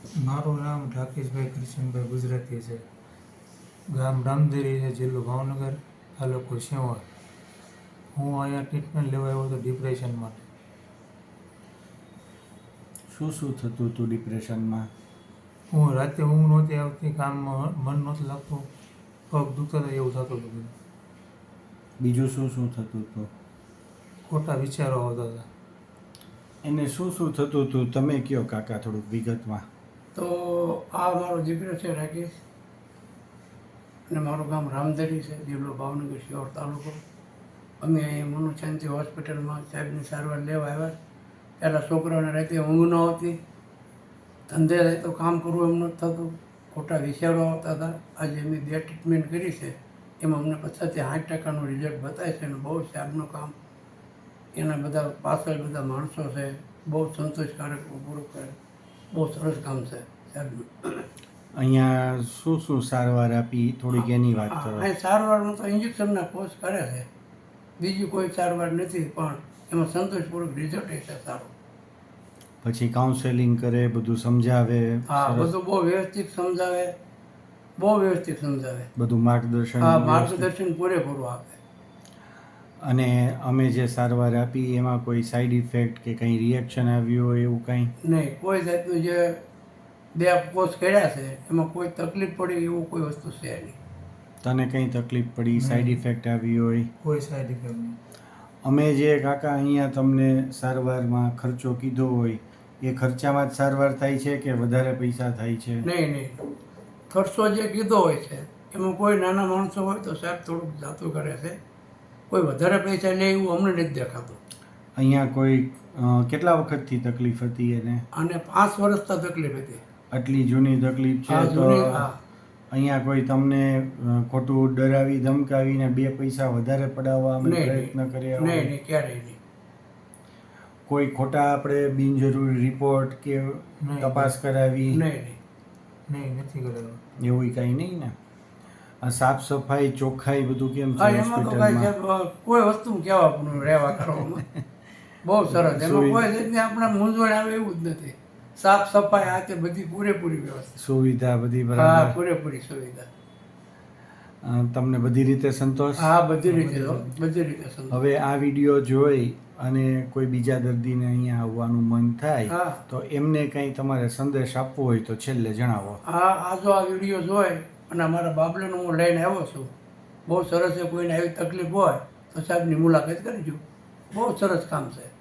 મારું નામ ઢાકેશભાઈ કૃષ્ણભાઈ ગુજરાતી છે. ગામ રામદેરી છે જિલ્લો ભાવનગર તાલુકો સિંહોર હું અહીંયા ટ્રીટમેન્ટ લેવા આવ્યો હતો ડિપ્રેશન માટે. શું શું થતું હતું ડિપ્રેશનમાં હું રાતે ઊંઘ નહોતી આવતી કામમાં મન નહોતું લાગતું પગ દુખતા હતા એવું થતું હતું બીજું શું શું થતું હતું? ખોટા વિચારો આવતા હતા. એને શું શું થતું હતું? તમે કયો કાકા થોડુંક વિગતમાં. તો આ મારો દીકરો છે રાકેશ. અને મારું ગામ રામદરી છે જિલ્લો ભાવનગર શિહોર તાલુકો. અમે મનુશાંતિ હોસ્પિટલમાં સાહેબની સારવાર લેવા આવ્યા. પહેલાં છોકરાઓને રાતે ઊંઘ ન આવતી. ધંધે રહેતો કામ કરવું એમ નથી થતું. ખોટા વિચારો આવતા હતા. આજે અમે બે ટ્રીટમેન્ટ કરી છે. એમાં અમને પછાથી સાઠ ટકાનું રિઝલ્ટ બતાવે છે અને બહુ સાહેબનું કામ. એના બધા પાછળ બધા માણસો છે. બહુ સંતોષકારક પૂરું કરે બહુ સરસ કામ છે અહીંયા શું શું સારવાર આપી થોડીક એની વાત કરો. અહીં સારવારનું તો ઇન્જેક્શનના કોર્સ કરે છે. બીજી કોઈ સારવાર નથી પણ એમાં સંતોષપૂર્વક રિઝલ્ટ છે સારું. પછી કાઉન્સેલિંગ કરે બધું સમજાવે હા બધું બહુ વ્યવસ્થિત સમજાવે બહુ વ્યવસ્થિત સમજાવે. બધું માર્ગદર્શન હા માર્ગદર્શન પૂરેપૂરું આપે. અને અમે જે સારવાર આપી એમાં કોઈ સાઈડ ઇફેક્ટ કે કંઈ રિએક્શન આવ્યું હોય એવું કંઈ? નહીં કોઈ જાતનું જે બે કોર્સ કર્યા છે એમાં કોઈ તકલીફ પડી એવું કોઈ વસ્તુ છે નહીં. તને કંઈ તકલીફ પડી સાઈડ ઇફેક્ટ આવી હોય? કોઈ સાઈડ ઇફેક્ટ નહીં. અમે જે કાકા અહીંયા તમને સારવારમાં ખર્ચો કીધો હોય એ ખર્ચામાં જ સારવાર થાય છે કે વધારે પૈસા થાય છે? નહીં નહીં. ખર્ચો જે કીધો હોય છે એમાં કોઈ નાના માણસો હોય તો સાહેબ થોડુંક જાતું કરે છે. કોઈ વધારે પૈસા લે એવું અમને નથી દેખાતું. અહીંયા કોઈ કેટલા વખતથી તકલીફ હતી એને? અને પાંચ વર્ષતા તકલીફ હતી. આટલી જૂની તકલીફ છે તો અહીંયા કોઈ તમને ખોટું ડરાવી ધમકાવીને બે પૈસા વધારે પડાવવા અમે પ્રયત્ન કર્યા નહીં નહીં ક્યારેય નહીં. કોઈ ખોટા આપણે બિનજરૂરી રિપોર્ટ કે તપાસ કરાવી? નહીં નહીં. નહીં નથી કરાવ્યું એવું કાંઈ નહીં ને? સાફ સફાઈ ચોખ્ખાઈ બધું કેમ છે એમાં તો કાંઈ વસ્તુ કહેવાનું રહેવા કરવામાં? બહુ સરસ. એમાં કોઈ જાતની આપણે મૂંઝવણ આવે એવું જ નથી. સાફ સફાઈ આ તે બધી પૂરેપૂરી વ્યવસ્થા. સુવિધા બધી બરાબર. પૂરેપૂરી સુવિધા. તમને બધી રીતે સંતોષ? હા બધી રીતે બધી રીતે હવે આ વીડિયો જોઈ અને કોઈ બીજા દર્દીને અહીંયા આવવાનું મન થાય તો એમને કંઈ તમારે સંદેશ આપવો હોય તો છેલ્લે જણાવો. હા આ જો આ વીડિયો જોઈ અને અમારા બાબલાને હું લઈને આવ્યો છું. બહુ સરસ છે, કોઈને આવી તકલીફ હોય તો સાહેબની મુલાકાત કરીજો બહુ સરસ કામ છે.